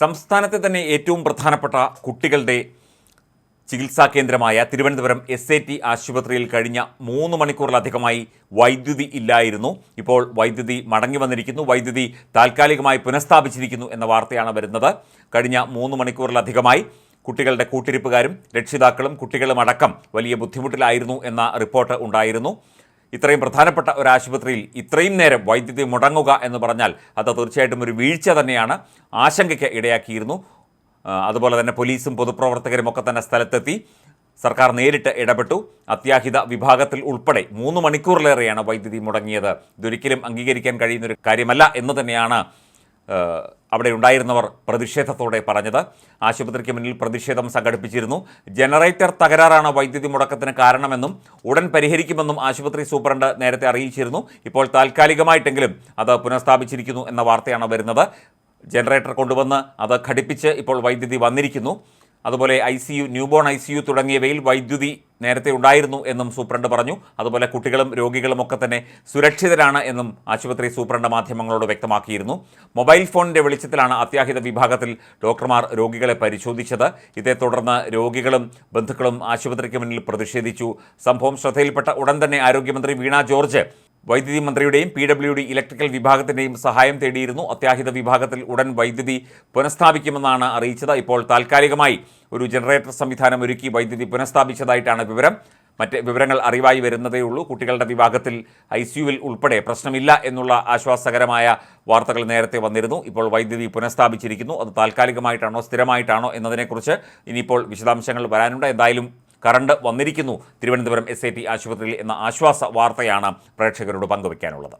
സംസ്ഥാനത്തെ തന്നെ ഏറ്റവും പ്രധാനപ്പെട്ട കുട്ടികളുടെ ചികിത്സാ കേന്ദ്രമായ തിരുവനന്തപുരം എസ് എ ടി ആശുപത്രിയിൽ കഴിഞ്ഞ മൂന്ന് മണിക്കൂറിലധികമായി വൈദ്യുതി ഇല്ലായിരുന്നു. ഇപ്പോൾ വൈദ്യുതി മടങ്ങി വന്നിരിക്കുന്നു. വൈദ്യുതി താൽക്കാലികമായി പുനഃസ്ഥാപിച്ചിരിക്കുന്നു എന്ന വാർത്തയാണ് വരുന്നത്. കഴിഞ്ഞ മൂന്ന് മണിക്കൂറിലധികമായി കുട്ടികളുടെ കൂട്ടിരിപ്പുകാരും രക്ഷിതാക്കളും കുട്ടികളുമടക്കം വലിയ ബുദ്ധിമുട്ടിലായിരുന്നു എന്ന റിപ്പോർട്ട് ഉണ്ടായിരുന്നു. ഇത്രയും പ്രധാനപ്പെട്ട ഒരു ആശുപത്രിയിൽ ഇത്രയും നേരം വൈദ്യുതി മുടങ്ങുക എന്ന് പറഞ്ഞാൽ അത് തീർച്ചയായിട്ടും ഒരു വീഴ്ച തന്നെയാണ് ആശങ്കയ്ക്ക് ഇടയാക്കിയിരുന്നു. അതുപോലെ തന്നെ പോലീസും പൊതുപ്രവർത്തകരും ഒക്കെ തന്നെ സ്ഥലത്തെത്തി സർക്കാർ നേരിട്ട് ഇടപെട്ടു. അത്യാഹിത വിഭാഗത്തിൽ ഉൾപ്പെടെ മൂന്ന് മണിക്കൂറിലേറെയാണ് വൈദ്യുതി മുടങ്ങിയത്. ഇതൊരിക്കലും അംഗീകരിക്കാൻ കഴിയുന്നൊരു കാര്യമല്ല എന്ന് തന്നെയാണ് അവിടെ ഉണ്ടായിരുന്നവർ പ്രതിഷേധത്തോടെ പറഞ്ഞത്. ആശുപത്രിക്ക് മുന്നിൽ പ്രതിഷേധം സംഘടിപ്പിച്ചിരുന്നു. ജനറേറ്റർ തകരാറാണ് വൈദ്യുതി മുടക്കത്തിന് കാരണമെന്നും ഉടൻ പരിഹരിക്കുമെന്നും ആശുപത്രി സൂപ്രണ്ട് നേരത്തെ അറിയിച്ചിരുന്നു. ഇപ്പോൾ താൽക്കാലികമായിട്ടെങ്കിലും അത് പുനഃസ്ഥാപിച്ചിരിക്കുന്നു എന്ന വാർത്തയാണ് വരുന്നത്. ജനറേറ്റർ കൊണ്ടുവന്ന് അത് ഘടിപ്പിച്ച് ഇപ്പോൾ വൈദ്യുതി വന്നിരിക്കുന്നു. അതുപോലെ I C U newborn I C U തുടങ്ങിയവയിൽ വൈദ്യുതി നേരത്തെ ഉണ്ടായിരുന്നു എന്നും സൂപ്രണ്ട് പറഞ്ഞു. അതുപോലെ കുട്ടികളും രോഗികളും ഒക്കെ തന്നെ സുരക്ഷിതരാണ് എന്നും ആശുപത്രി സൂപ്രണ്ട് മാധ്യമങ്ങളോട് വ്യക്തമാക്കിയിരുന്നു. മൊബൈൽ ഫോണിന്റെ വെളിച്ചത്തിലാണ് അത്യാഹിത വിഭാഗത്തിൽ ഡോക്ടർമാർ രോഗികളെ പരിശോധിച്ചത്. ഇതേ തുടർന്ന് രോഗികളും ബന്ധുക്കളും ആശുപത്രിക്ക് മുന്നിൽ പ്രതിഷേധിച്ചു. സംഭവം ശ്രദ്ധയിൽപ്പെട്ട ഉടൻ തന്നെ ആരോഗ്യമന്ത്രി വീണ ജോർജ് വൈദ്യുതി മന്ത്രിയുടെയും പി ഡബ്ല്യു ഡി ഇലക്ട്രിക്കൽ വിഭാഗത്തിന്റെയും സഹായം തേടിയിരുന്നു. അത്യാഹിത വിഭാഗത്തിൽ ഉടൻ വൈദ്യുതി പുനഃസ്ഥാപിക്കുമെന്നാണ് അറിയിച്ചത്. ഇപ്പോൾ താൽക്കാലികമായി ഒരു ജനറേറ്റർ സംവിധാനം ഒരുക്കി വൈദ്യുതി പുനഃസ്ഥാപിച്ചതായിട്ടാണ് വിവരം. മറ്റ് വിവരങ്ങൾ അറിവായി വരുന്നതേ ഉള്ളൂ. കുട്ടികളുടെ വിഭാഗത്തിൽ ഐ സിയുവിൽ ഉൾപ്പെടെ പ്രശ്നമില്ല എന്നുള്ള ആശ്വാസകരമായ വാർത്തകൾ നേരത്തെ വന്നിരുന്നു. ഇപ്പോൾ വൈദ്യുതി പുനഃസ്ഥാപിച്ചിരിക്കുന്നു. അത് താൽക്കാലികമായിട്ടാണോ സ്ഥിരമായിട്ടാണോ എന്നതിനെക്കുറിച്ച് ഇനിയിപ്പോൾ വിശദാംശങ്ങൾ വരാനുണ്ട്. എന്തായാലും കറണ്ട് വന്നിരിക്കുന്നു. തിരുവനന്തപുരം എസ് ആശുപത്രിയിൽ എന്ന ആശ്വാസ വാർത്തയാണ് പ്രേക്ഷകരോട് പങ്കുവയ്ക്കാനുള്ളത്